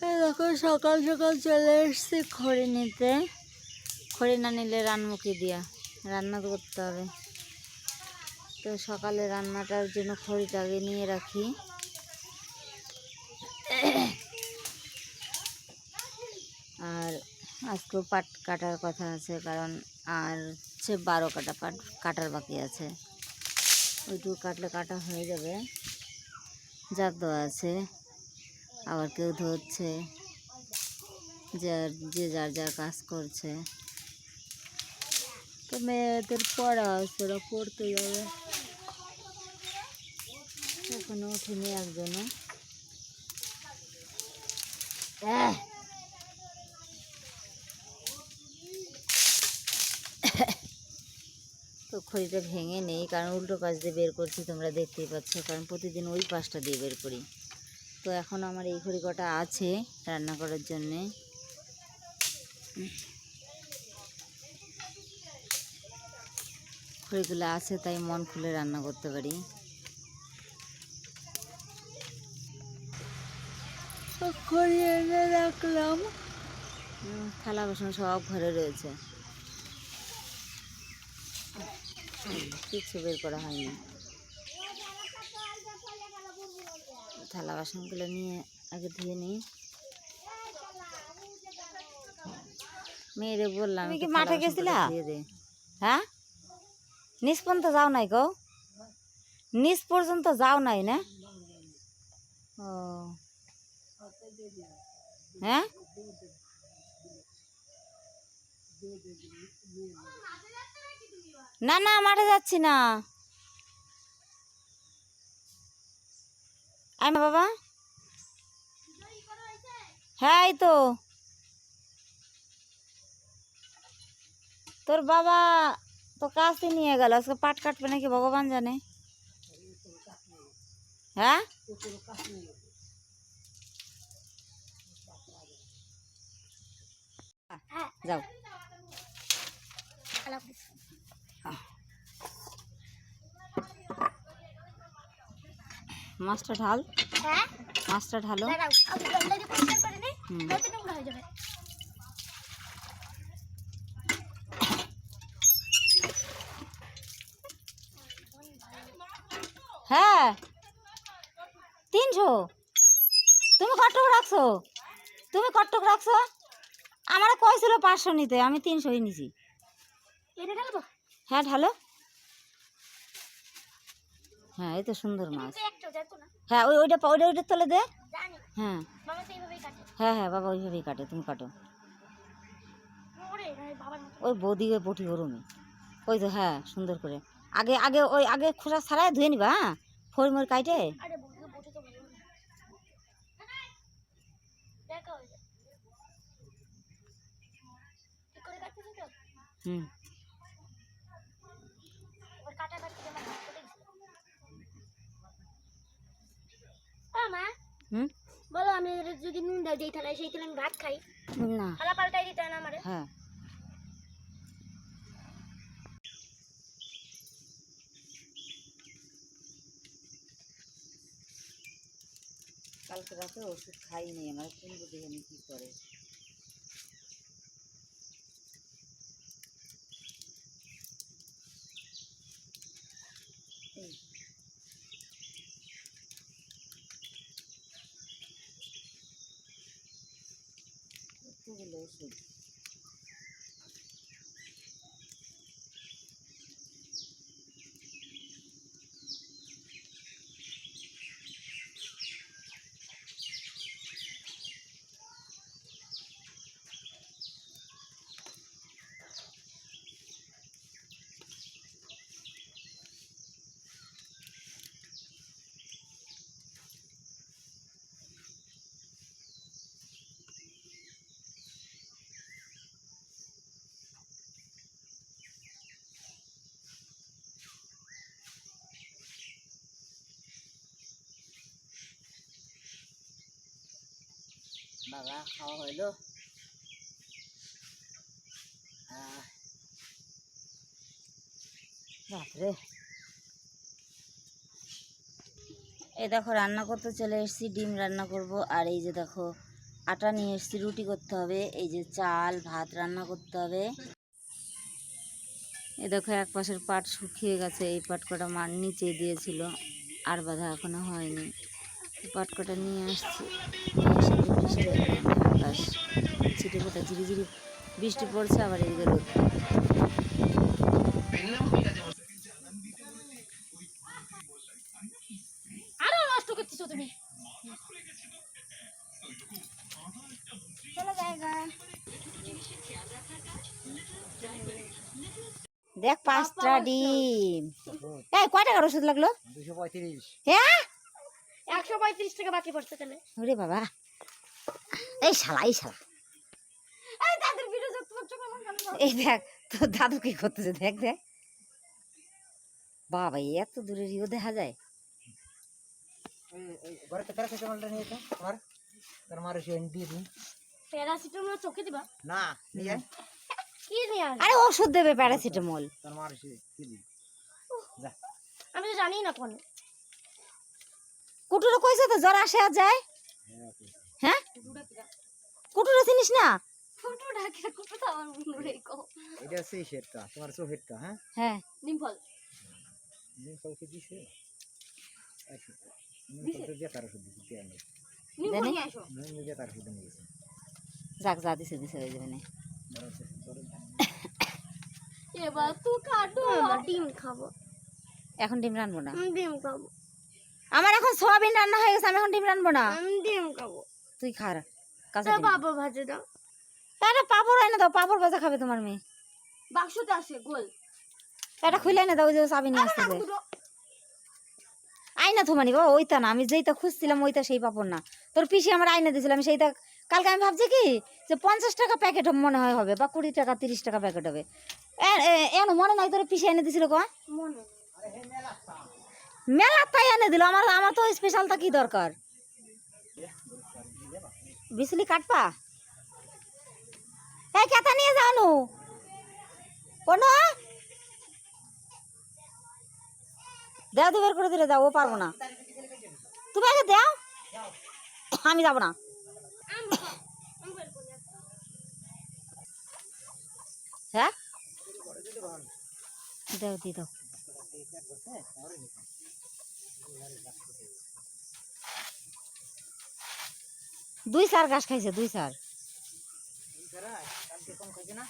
দেখো, সকাল সকাল চলে এসছি খড়ি নিতে। খড়ি না নিলে রান্নমুখী দিয়া? রান্না করতে হবে। তো সকালে রান্নাটার জন্য খড়িটা আগে নিয়ে রাখি। আর আজকেও পাট কাটার কথা আছে, কারণ আর হচ্ছে বারো কাটা পাট কাটার বাকি আছে। ওইটুকু কাটলে কাটা হয়ে যাবে। যার দেওয়া আছে। আবার কেউ ধরছে যার যে যার যার কাজ করছে। তো মেয়েদের পড়া ওরা পড়তে যাবে এখনও ওঠেনি একজনও। তো খড়িটা ভেঙে নেই, কারণ উল্টো পাশ দিয়ে বের করছি তোমরা দেখতেই পাচ্ছ, কারণ প্রতিদিন ওই পাশটা দিয়ে বের করি। তো এখন আমার এই খড়ি কটা আছে রান্না করার জন্যে। খড়িগুলো আছে তাই মন খুলে রান্না করতে পারি। খড়ি এনে রাখলাম। থালা বাসন সব ঘরে রয়েছে। কিচ্ছু বের করা হয়নি। থালা বাসনগুলো নিয়ে আগে ধুয়ে নিই। মেয়েরে বললাম কি মাঠে গেছিলা? হ্যাঁ? নিচ পর্যন্ত যাও নাই গো। নিচ পর্যন্ত যাও নাই না? ও। হ্যাঁ? না না মাঠে যাচ্ছি না। আমি বাবা হ্যাঁ এই তো তোর বাবা তো কাছে নিয়ে গেল আজকে পাট কাটবে নাকি ভগবান জানে হ্যাঁ যাও মাছটা ঢাল। হ্যাঁ? মাছটা ঢালো। হ্যাঁ তিনশো। তুমি কটক রাখছো? তুমি কটক রাখছো? আমার কইছিল পাঁচশো নিতে আমি তিনশোই নিছি। হ্যাঁ ঢালো। হ্যাঁ এই তো সুন্দর মাছ। হ্যাঁ ওই ওইটা ওইটা ওইটা তলে দে। হ্যাঁ। হ্যাঁ হ্যাঁ বাবা ওইভাবেই কাটে তুমি কাটো। মতো। ওই বৌদি ওই বটি গরমে ওই তো হ্যাঁ সুন্দর করে। আগে আগে ওই আগে খোসা ছাড়াই ধুয়ে নিবা হ্যাঁ? ফোর মোর কাইটে? আরে বউকে বসে তো ভালো না দেখা হয়ে যায় ঠিক করে কাটতেছি তো হুম ওর কাটা কাটতে আমার হাত কেটে গেছে ও মা। হুম? বলো আমি যদি নুন দাও যেই থালায় সেই থালায় আমি ভাত খাই। না। থালা পাল্টাই দিতে না আমারে। হ্যাঁ। কালকে রাতে ওষুধ খাইনি আমার কোন দেখে নি কি করে। কতগুলো ওষুধ বাবা, খাওয়া বাপরে। এই দেখো, রান্না করতে চলে এসেছি, ডিম রান্না করব। আর এই যে দেখো, আটা নিয়ে এসেছি, রুটি করতে হবে। এই যে চাল, ভাত রান্না করতে হবে। এ দেখো, এক পাশের পাট শুকিয়ে গেছে। এই পাট কটা মার নিচে দিয়েছিল। আর বাধা এখনও হয়নি। এই পাট কটা নিয়ে আসছি। বৃষ্টি ছিটে ফোটা ঝিরিঝিরি বৃষ্টি পড়ছে আবার এদিকে রোদ। আরও নষ্ট করতেছো তুমি। দেখ পাঁচটা ডিম। এই কয় টাকার ওষুধ লাগল? দুশো পঁয়ত্রিশ। হ্যাঁ? একশো পঁয়ত্রিশ টাকা বাকি পড়ছে তাহলে। ওরে বাবা। এই শালা এই শালা। এই দেখ তোর দাদু কি করতেছে? দেখ দেখ। বাবা এত দূরের ইও দেখা যায়। প্যারাসিটামল চোখে দিবা? না নিয়ে কি নিয়ে আরে ওষুধ দেবে প্যারাসিটামল। আমি তো জানি না কোন কুটুরে কইছে তো জ্বর আসে আর যায়। হ্যাঁ? কুটুরে চিনিস না? ফুটো ঢাকে কুটো তো আমার রে কো এটা হচ্ছে ইসেরটা তোমার চোখেরটা হ্যাঁ? হ্যাঁ। নিমফল। দিছে? আচ্ছা তো নিমফল নিয়ে আসো। নিয়ে যাক যা দিছে দিছে ওই। এবার কাটো। ডিম খাব। এখন ডিম রানবো না? ডিম খাব। আমার এখন সোয়াবিন রান্না হয়ে গেছে আমি এখন ডিম রানবো না। আমি ডিম খাব। তুই কাঁচা ডিম। বাবা ভাজে দাও। এটা পাপড় এনে দাও পাপড় ভাজা খাবে তোমার মেয়ে। বাক্সতে আছে গোল। এটা খুলে এনে দাও যে চাবি নিয়ে আসতেছে। আয়না থমানি বাবা ওইটা না আমি যেইটা খুঁজছিলাম ওইটা সেই পাপড় না। তোর পিসি আমার আয়না দিয়েছিল আমি সেইটা কালকে আমি ভাবছি কি যে পঞ্চাশ টাকা প্যাকেট মনে হয় হবে বা কুড়ি টাকা তিরিশ টাকা প্যাকেট হবে। এন মনে নাই তোর পিসি এনে দিছিল কয় মনে মেলা তাই এনে দিল। আমার আমার তো স্পেশালটা কি দরকার? বিচলি কাটপা এই কেতা নিয়ে যাও নু। কোনো। দেও বের করে দিলে যাও ও পারব না। তুমি আগে দাও। আমি যাব না। হ্যাঁ? দাও দি দাও। দুই সার ঘাস খাইছে দুই সার কালকে কম খাইছে না?